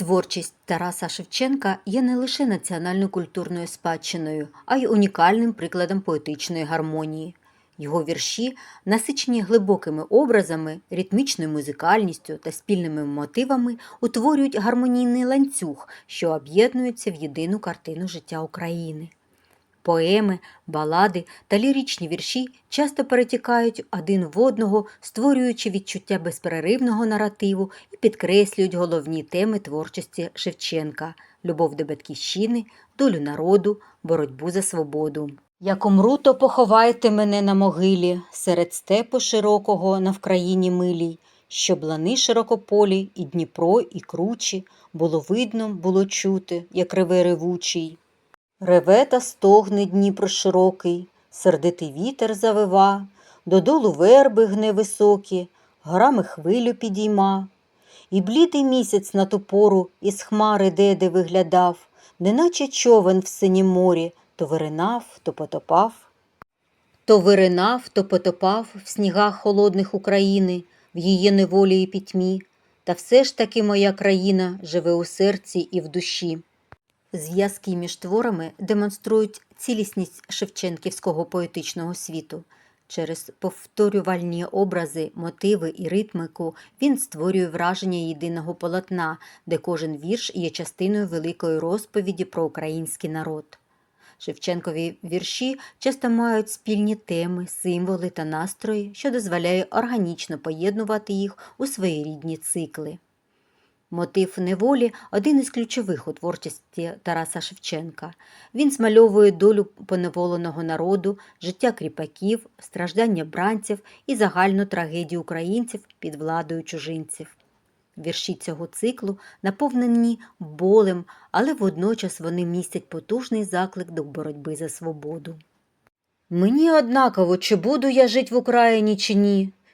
Творчість Тараса Шевченка є не лише національно-культурною спадщиною, а й унікальним прикладом поетичної гармонії. Його вірші, насичені глибокими образами, ритмічною музикальністю та спільними мотивами, утворюють гармонійний ланцюг, що об'єднується в єдину картину життя України. Поеми, балади та ліричні вірші часто перетікають один в одного, створюючи відчуття безперервного наративу і підкреслюють головні теми творчості Шевченка любов до батьківщини, долю народу, боротьбу за свободу. Як умру, то поховайте мене на могилі, серед степу широкого на Вкраїні милій, щоб лани широкополі, і Дніпро, і кручі, було видно, було чути, як реве ревучий. Реве та стогне Дніпро широкий, сердитий вітер завива, додолу верби гне високі, горами хвилю підійма. І блідий місяць на ту пору із хмари деде виглядав, неначе човен в синім морі, то виринав, то потопав. То виринав, то потопав в снігах холодних України, в її неволі і пітьмі. Та все ж таки моя країна живе у серці і в душі. Зв'язки між творами демонструють цілісність шевченківського поетичного світу. Через повторювальні образи, мотиви і ритмику він створює враження єдиного полотна, де кожен вірш є частиною великої розповіді про український народ. Шевченкові вірші часто мають спільні теми, символи та настрої, що дозволяє органічно поєднувати їх у своєрідні цикли. Мотив неволі один із ключових у творчості Тараса Шевченка. Він змальовує долю поневоленого народу, життя кріпаків, страждання бранців і загальну трагедію українців під владою чужинців. Вірші цього циклу наповнені болем, але водночас вони містять потужний заклик до боротьби за свободу. Мені однаково, чи буду я жить в Україні, чи ні,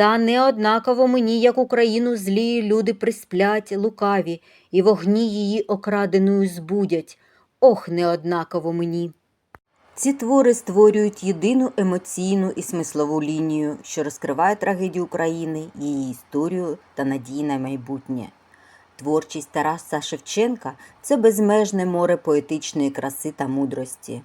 Та не однаково мені, як Україну злі люди присплять, лукаві, і вогні її окраденою збудять. Ох, не однаково мені. Ці твори створюють єдину емоційну і смислову лінію, що розкриває трагедію України, її історію та надії на майбутнє. Творчість Тараса Шевченка це безмежне море поетичної краси та мудрості.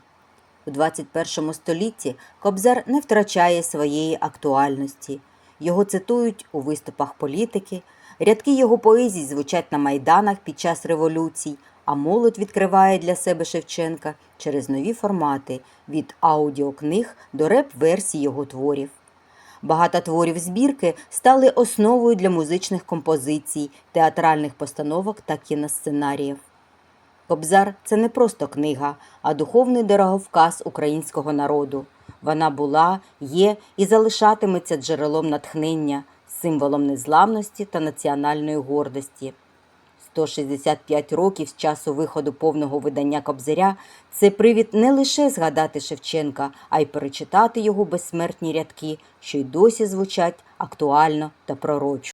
У 21 столітті Кобзар не втрачає своєї актуальності. Його цитують у виступах політики, рядки його поезій звучать на майданах під час революцій, а молодь відкриває для себе Шевченка через нові формати від аудіокниг до реп-версій його творів. Багато творів збірки стали основою для музичних композицій, театральних постановок та кіносценаріїв. Кобзар це не просто книга, а духовний дороговказ українського народу. Вона була, є і залишатиметься джерелом натхнення, символом незламності та національної гордості. 165 років з часу виходу повного видання Кобзаря це привід не лише згадати Шевченка, а й перечитати його безсмертні рядки, що й досі звучать актуально та пророчо.